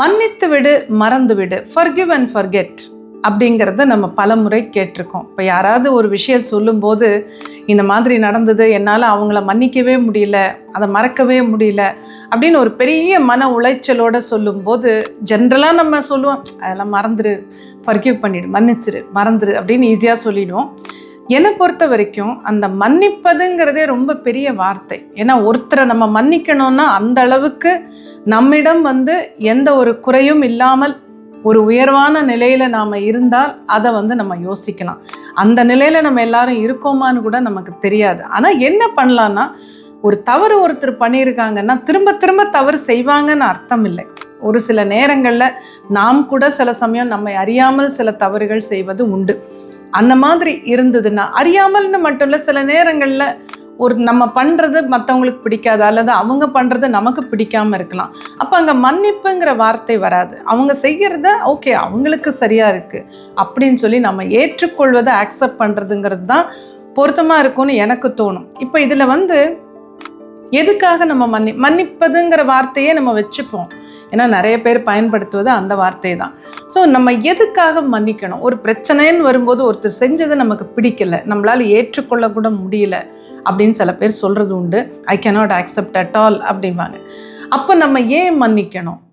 மன்னித்து விடு மறந்து விடு. ஃபர்கிவ் அண்ட் ஃபர்கெட் அப்படிங்கிறத நம்ம பல முறை கேட்டிருக்கோம். இப்போ யாராவது ஒரு விஷயம் சொல்லும்போது இந்த மாதிரி நடந்தது என்னால் அவங்கள மன்னிக்கவே முடியல அதை மறக்கவே முடியல அப்படின்னு ஒரு பெரிய மன உளைச்சலோட சொல்லும்போது ஜென்ரலாக நம்ம சொல்லுவோம் அதெல்லாம் மறந்துடு ஃபர்கிவ் பண்ணிடு மன்னிச்சிரு மறந்துடு அப்படின்னு ஈஸியாக சொல்லிடுவோம். என்னை பொறுத்த வரைக்கும் அந்த மன்னிப்பதுங்கிறதே ரொம்ப பெரிய வார்த்தை. ஏன்னா ஒருத்தரை நம்ம மன்னிக்கணும்னா அந்த அளவுக்கு நம்மிடம் வந்து எந்த ஒரு குறையும் இல்லாமல் ஒரு உயர்வான நிலையில் நாம் இருந்தால் அதை வந்து நம்ம யோசிக்கலாம். அந்த நிலையில் நம்ம எல்லாரும் இருக்கோமான்னு கூட நமக்கு தெரியாது. ஆனால் என்ன பண்ணலான்னா ஒரு தவறு ஒருத்தர் பண்ணியிருக்காங்கன்னா திரும்ப திரும்ப தவறு செய்வாங்கன்னு அர்த்தம் இல்லை. ஒரு சில நேரங்களில் நாம் கூட சில சமயம் நம்மை அறியாமல் சில தவறுகள் செய்வது உண்டு. அந்த மாதிரி இருந்ததுன்னா அறியாமல்னு மட்டும் இல்லை சில நேரங்களில் ஒரு நம்ம பண்ணுறது மற்றவங்களுக்கு பிடிக்காது அல்லது அவங்க பண்ணுறது நமக்கு பிடிக்காம இருக்கலாம். அப்போ அங்கே மன்னிப்புங்கிற வார்த்தை வராது. அவங்க செய்கிறத ஓகே அவங்களுக்கு சரியாக இருக்குது அப்படின்னு சொல்லி நம்ம ஏற்றுக்கொள்வதை அக்செப்ட் பண்ணுறதுங்கிறது தான் பொருத்தமாக இருக்கும்னு எனக்கு தோணும். இப்போ இதில் வந்து எதுக்காக நம்ம மன்னி மன்னிப்பதுங்கிற வார்த்தையே நம்ம வச்சுப்போம். ஏன்னா நிறைய பேர் பயன்படுத்துவது அந்த வார்த்தை தான். ஸோ நம்ம எதுக்காக மன்னிக்கணும்? ஒரு பிரச்சனைன்னு வரும்போது ஒருத்தர் செஞ்சது நமக்கு பிடிக்கல. நம்மளால் ஏற்றுக்கொள்ளக்கூட முடியல. அப்படின்னு சில பேர் சொல்கிறது உண்டு. I cannot accept at all அப்படிம்பாங்க. அப்போ நம்ம ஏன் மன்னிக்கணும்?